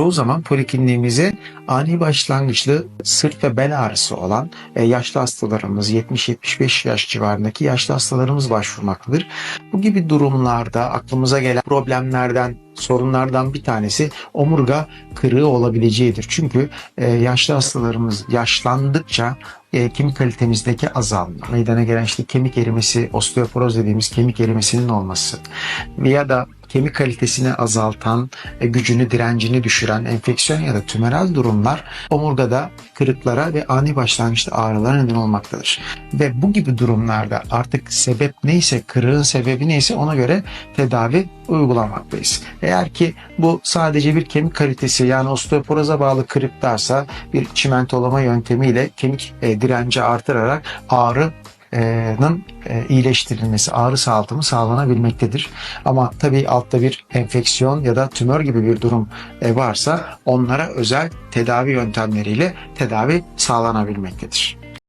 Çoğu zaman polikliniğimize ani başlangıçlı sırt ve bel ağrısı olan e, yaşlı hastalarımız, 70-75 yaş civarındaki yaşlı hastalarımız başvurmaktadır. Bu gibi durumlarda aklımıza gelen problemlerden, sorunlardan bir tanesi omurga kırığı olabileceğidir. Çünkü e, yaşlı hastalarımız yaşlandıkça e, kemik kalitemizdeki azalma, meydana gelen işte kemik erimesi, osteoporoz dediğimiz kemik erimesinin olması ya da kemik kalitesini azaltan, e, gücünü, direncini düşüren enfeksiyon ya da tümeral durumlar omurgada kırıklara ve ani başlangıçta ağrılara neden olmaktadır. Ve bu gibi durumlarda artık sebep neyse, kırığın sebebi neyse ona göre tedavi uygulamaktayız. Eğer ki bu sadece bir kemik kalitesi yani osteoporoza bağlı kırıklarsa bir çimentolama yöntemiyle kemik e, direnci artırarak ağrı iyileştirilmesi, ağrı sağaltımı sağlanabilmektedir. Ama tabii altta bir enfeksiyon ya da tümör gibi bir durum e, varsa onlara özel tedavi yöntemleriyle tedavi sağlanabilmektedir.